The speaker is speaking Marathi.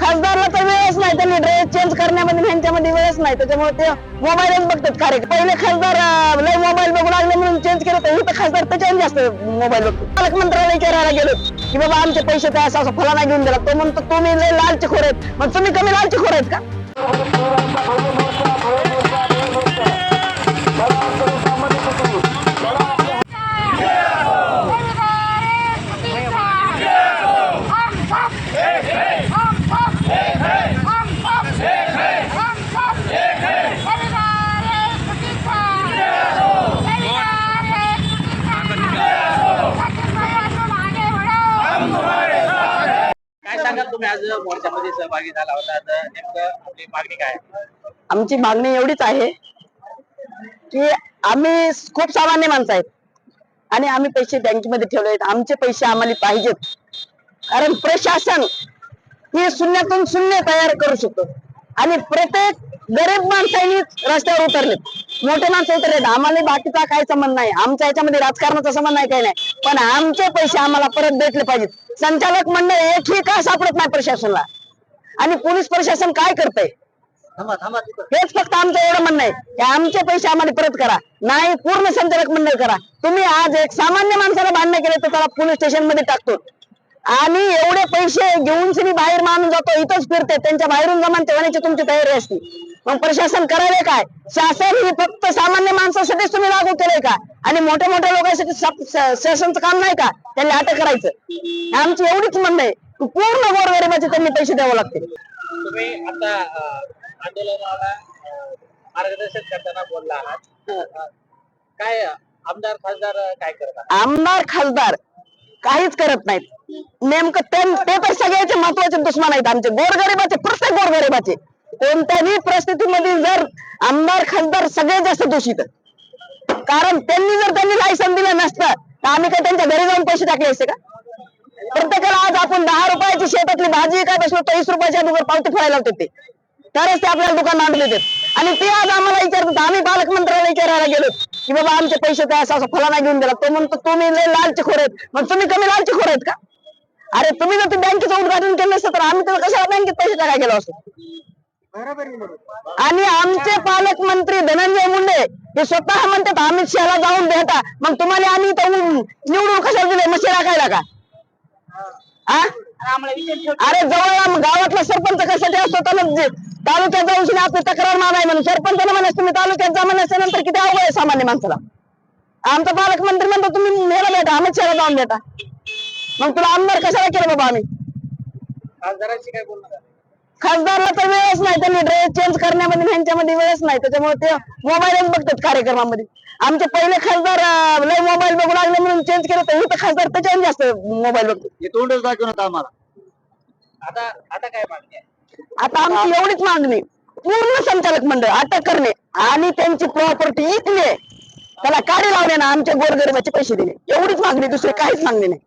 खासदारला तर वेळच नाही त्यांनी ड्रेस चेंज करण्यामध्ये ह्यांच्यामध्ये वेळच नाही. त्याच्यामुळे ते मोबाईलच बघतात कार्य पहिले खासदार लय मोबाईल बघू लागले म्हणून चेंज केलं तर इथं खासदार त्याच्यावर जास्त मोबाईल बघतो पालकमंत्र्याला विचारायला गेलो की बाबा आमचे पैसे काय असं असं फलाना घेऊन दिला. तो म्हणतो तुम्ही लय लालचखोर आहेत. मग तुम्ही कमी लालचखोर आहेत का? सांगाल तुम्ही आज मोर्चामध्ये सहभागी झाला होता तर नेमकं आपली मागणी काय आहे? आमची मागणी एवढीच आहे की आम्ही खूप सामान्य माणसं आहेत आणि आम्ही पैसे बँकेमध्ये ठेवले आहेत. आमचे पैसे आम्हाला पाहिजेत. कारण प्रशासन हे शून्यातून शून्य तयार करू शकतो. आणि प्रत्येक गरीब माणसांनी रस्त्यावर उतरलेत मोठे माणसं उतरलेत. आम्हाला बाकीचा काय संबंध नाही. आमच्या याच्यामध्ये राजकारणाचा संबंध नाही काही नाही. पण आमचे पैसे आम्हाला परत भेटले पाहिजेत. संचालक मंडळ एकही का सापडत नाही प्रशासनाला. आणि पोलीस प्रशासन काय करतंय. हेच फक्त आमचं एवढं म्हणणं आहे. की आमचे पैसे आम्हाला परत करा. नाही पूर्ण संचालक मंडळ करा. तुम्ही आज एक सामान्य माणसाला भांडण केलं तर त्याला पोलीस स्टेशनमध्ये टाकतो. आणि एवढे पैसे घेऊन सनी बाहेर माणूस जातो इथंच फिरते त्यांच्या बाहेरून जमान ठेवण्याची तुमची तयारी असते. मग प्रशासन करावे काय? शासन ही फक्त सामान्य माणसासाठीच तुम्ही लागू केलंय का? आणि मोठ्या मोठ्या लोकांसाठी शासनचं काम नाही का? त्यांनी अटक करायचं. आमची एवढीच म्हणणं आहे. की पूर्ण गोरगरिबाचे त्यांनी पैसे द्यावे लागतील. तुम्ही आता आंदोलनाला मार्गदर्शन करताना बोलला आहात. काय आमदार खासदार काय करतात? आमदार खासदार काहीच करत नाहीत. नेमकं ते- ते तर सगळ्याचे महत्त्वाचे दुश्मन आहेत आमचे. गोरगरिबाचे प्रत्येक गोरगरिबाचे. कोणत्याही परिस्थितीमध्ये जर आमदार खासदार सगळे जास्त दूषित कारण त्यांनी जर त्यांनी लायसन दिलं नसतं तर आम्ही काय त्यांच्या घरी जाऊन पैसे टाकले असते का? प्रत्येकाला आज आपण दहा रुपयाची शेतातली भाजी काय बसलो तेवीस रुपयाच्या अगोदर पावती फळायला होते ते. तरच ते आपल्याला दुकान आणले देत आणि ते आज आम्हाला विचारतात आम्ही पालकमंत्र्याला विचारायला गेलो की बाबा आमचे पैसे काय असं असं फलाना घेऊन दिला तो म्हणतो तुम्ही लय लालचखोर आहेत. मग तुम्ही कमी लालचखोर आहेत का? अरे तुम्ही जर ते बँकेचं उद्घाटन केलं नसतं तर आम्ही तर कशाला बँकेत पैसे टाकायला गेलो असतो? आणि आमचे पालकमंत्री धनंजय मुंडे हे स्वतः म्हणतात अमित शहाला जाऊन भेटा. मग तुम्हाला आम्ही निवडून कशाला दिले मशी राखायला का? अरे जवळ गावातला सरपंच कशासाठी असतो? त्याला जे- तालुक्यात जाऊन सुद्धा आपली तक्रार मागाय म्हणून. सरपंचाला म्हणास तुम्ही तालुक्यात जा म्हणायचं नंतर किती अवघड आहे सामान्य माणसाला. आमचा पालकमंत्री म्हणतो तुम्ही मेला भेटा अमित शहाला जाऊन भेटा. मग तुला आमदार कशाला केलं बाबा आम्ही? खासदारांशी काय बोलणार आहे? खासदारला तर वेळच नाही त्यांनी ड्रेस चेंज करण्यामध्ये ह्यांच्यामध्ये वेळच नाही. त्याच्यामुळे ते मोबाईलच बघतात कार्यक्रमामध्ये. आमचे पहिले खासदार लय मोबाईल बघू लागले म्हणून चेंज केलं तर इथं खासदार त्याच्याहून जास्त मोबाईल बघतो हे तोंडच दाखवून होता आम्हाला. आता आता काय मागणी आहे? आता आमची एवढीच मागणी. पूर्ण संचालक मंडळ अटक करणे आणि त्यांची प्रॉपर्टी इकणे त्याला काढे लावणे ना आमच्या गोरगरिबाचे पैसे देणे. एवढीच मागणी दुसरी काहीच मागणी नाही.